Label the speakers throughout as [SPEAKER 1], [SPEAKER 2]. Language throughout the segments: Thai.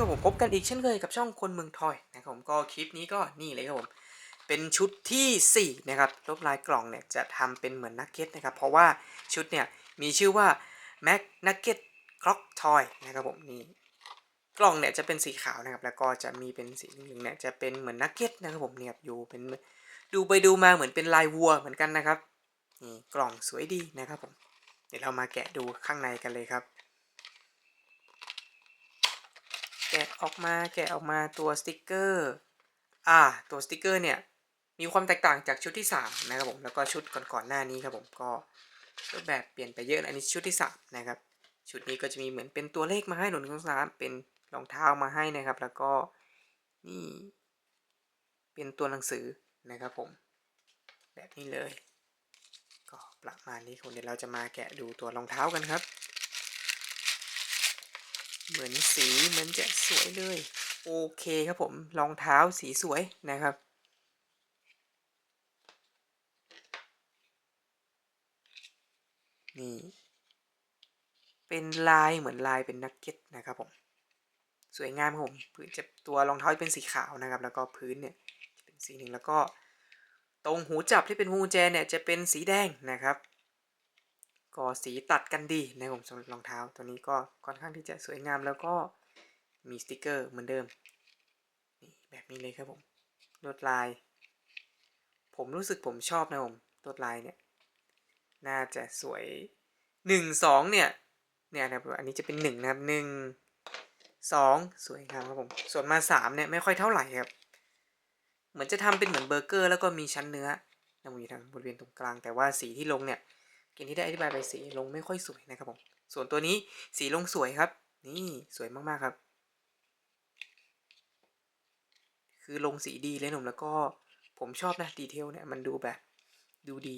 [SPEAKER 1] ครับผมพบกันอีกเช่นเคยกับช่องคนเมืองทอยนะครับผมก็คลิปนี้ก็นี่เลยครับผมเป็นชุดทีสี่4นะครับลบลายกล่องเนี่ยจะทำเป็นเหมือนนักเก็ตนะครับเพราะว่าชุดเนี่ยมีชื่อว่า Mac Nugget Clock Toy นะครับผมนี่กล่องเนี่ยจะเป็นสีขาวนะครับแล้วก็จะมีเป็นสีเหลืองเนี่ยจะเป็นเหมือนนักเก็ตนะครับผมเนี่ยอยู่เป็นดูไปดูมาเหมือนเป็นลายวัวเหมือนกันนะครับนี่กล่องสวยดีนะครับผมเดี๋ยวเรามาแกะดูข้างในกันเลยครับ แกะออกมาแกะออกมาตัวสติกเกอร์อ่าตัวสติกเกอร์เนี่ยมีความแตกต่างจากชุดที่ 3 นะครับผมแล้วก็ชุดก่อนๆหน้านี้ครับผมก็รูปแบบเปลี่ยนไปเยอะนะอันนี้ชุดที่ 3 นะครับ ชุดนี้ก็จะมีเหมือนเป็นตัวเลขมาให้หนุนของสามเป็นรองเท้ามาให้นะครับ แล้วก็นี่เป็นตัวหนังสือนะครับผม แบบนี้เลย ก็ประมาณนี้ครับเดี๋ยวเราจะมาแกะดูตัวรองเท้ากันครับ เหมือนสีเหมือนจะ สวยเลย โอเคครับผมรองเท้าสีสวยนะครับ นี่ เป็นลายเหมือนลายเป็นนักเก็ตนะครับผม สวยงามครับผมพื้นจะตัวรองเท้าเป็นสีขาวนะครับ แล้วก็พื้นเนี่ยจะเป็นสีหนึ่งแล้วก็ ตรงหูจับที่เป็นหูแจเนี่ยจะเป็นสีแดงนะครับก็สีตัดกันดีนะครับผมสำหรับรองเท้าตัวนี้ก็ค่อนข้างที่จะสวยงามแล้วก็ มีสติกเกอร์เหมือนเดิม นี่แบบนี้เลยครับผม ลวดลาย ผมรู้สึกผมชอบนะผมลวดลายเนี่ย น่าจะสวยหนึ่งสองเนี่ย เนี่ยนะครับอันนี้จะเป็นหนึ่งนะครับหนึ่งสองสวยงามครับผม ส่วนมาสามเนี่ยไม่ค่อยเท่าไหร่ครับ เหมือนจะทำเป็นเหมือนเบอร์เกอร์ แล้วก็มีชั้นเนื้อนะอยู่ทางบริเวณตรงกลาง แต่ว่าสีที่ลงเนี่ยเกณฑ์ที่ได้อธิบายไปสีลงไม่ค่อยสวยนะครับผม ส่วนตัวนี้สีลงสวยครับ นี่สวยมากๆครับ คือลงสีดีเลยหนุ่มแล้วก็ผมชอบนะดีเทลเนี่ยมันดูแบบดูดี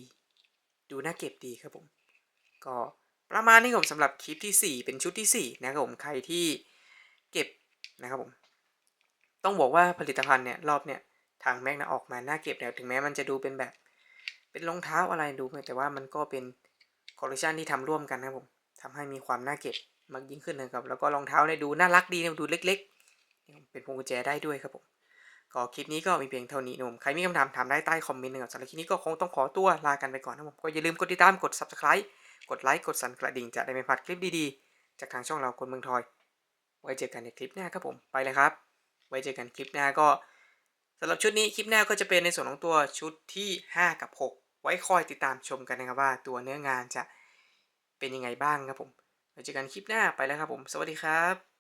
[SPEAKER 1] ดูน่าเก็บดีครับผม ก็ประมาณนี้ผมสำหรับคลิปที่ 4 เป็นชุดที่ 4 นะครับผมใครที่เก็บนะครับผม ต้องบอกว่าผลิตภัณฑ์เนี่ยรอบเนี่ยทางแม็กนะออกมาน่าเก็บแล้วถึงแม้มันจะดูเป็นแบบ เป็นรองเท้าอะไรดูไปแต่ว่ามันก็เป็นคอลเลคชันที่ทำร่วมกันนะครับผมทำให้มีความน่าเก็บมากยิ่งขึ้นนะครับ แล้วก็รองเท้าเนี่ยดูน่ารักดีนะดูเล็กๆ เป็นพวงกุญแจได้ด้วยครับผม ก็คลิปนี้ก็มีเพียงเท่านี้นะผมใครมีคำถามถามได้ใต้คอมเมนต์นะครับสำหรับคลิปนี้ก็คงต้องขอตัวลากันไปก่อนนะผมก็อย่าลืมกดติดตามกด subscribe กดไลค์กดสั่นกระดิ่งจะได้ไม่พลาดคลิปดีๆ จากทางช่องเราคนเมืองทอย ไว้เจอกันในคลิปหน้าครับผมไปเลยครับ ไว้เจอกันคลิปหน้าก็สำหรับชุดนี้คลิปหน้าก็จะเป็นในส่วนของตัวชุดที่ 5 กับ 6 ไว้คอยติดตามชมกันนะครับว่าตัวเนื้องานจะเป็นยังไงบ้างครับผมไว้เจอกันคลิปหน้าไปแล้วครับผม สวัสดีครับ